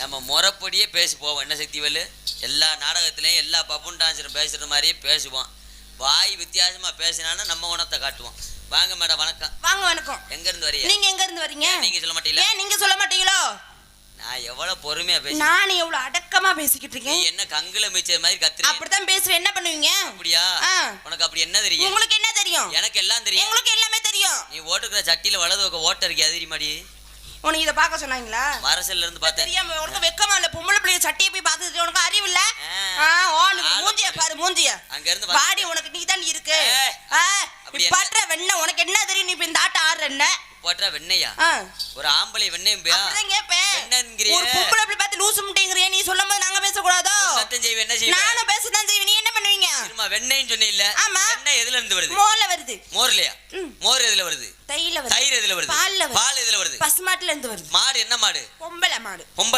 நம்ம முறைப்படியே பேசி போவோம் என்ன சக்திவேலு எல்லா நாடகத்திலையும் எல்லா பப்புன் டான்ஸரும் பேசுறது மாதிரியே பேசுவோம். வாய் வித்தியாசமா பேசினான்னா நம்ம குணத்தை காட்டுவோம். வாங்க மேடம் வணக்கம். வாங்க வணக்கம். எங்க இருந்து வரீங்க? நீங்க எங்க இருந்து வரீங்க? ஏன் நீங்க சொல்ல மாட்டீங்களா? ஏன் நீங்க சொல்ல மாட்டீங்களோ? நான் எவ்வளவு பொறுமையா பேசி நான் எவ்வளவு அடக்கமா பேசிக்கிட்டு இருக்கேன். என்ன கங்குல மிச்சர் மாதிரி கத்துறீங்க? அப்படித்தான் பேசுறேன் என்ன பண்ணுவீங்க? அப்படியா. உனக்கு அப்படி என்ன தெரியும்? உங்களுக்கு என்ன தெரியும்? எனக்கு எல்லாம் தெரியும். உங்களுக்கு எல்லாமே தெரியும். நீ ஓட்டுக்கிற சட்டியில வலது ஓட்ட இருக்கே அது தெரியுமாடி? உனக்கு இத பார்க்க சொன்னாங்களா? மரசல்ல இருந்து பார்த்தேன். தெரியாம உனக்கு வெக்கமா இல்ல? பொம்பளை பிள்ளைய சட்டையை போய் பார்த்துட்டு உனக்கு அறிவு இல்ல ஆளு மூஞ்சிய பாரு மூஞ்சிய. அங்க இருந்து பாடி உனக்கு நீ தான் இருக்கு? பற்ற வெண்ண உனக்கு என்ன தெரியும்? நீ இப்ப இந்த ஆட்ட ஆடுற என்ன? போட்டா வெண்ணையா? ஒரு ஆம்பளை வெண்ணையும்? ஒரு பொம்பளை பிள்ளை பார்த்து லூசு முட்டைங்கிறியே நீ சொல்லும் போது நாங்க பேசக்கூடாதோ? சத்தம் செய்வேன் என்ன செய்வேன் நானும் பேசதான் செய்வேன் நீ என்ன பண்ணுவீங்க? திரும்ப வெண்ணெய்ன்னு சொன்னீல்ல. ஆமா. வெண்ணெய் எதுல இருந்து வருது? மோர்ல வருது. மோர்லயா. மோர் எதுல வருது? தையில வருது. தயிர் எதுல வருது? பால்ல வருது. பால் எதுல வருது பசுமாட்டுல இருந்து வருது. மாடு என்ன மாடு? பொம்பளை மாடு. பொம்பளை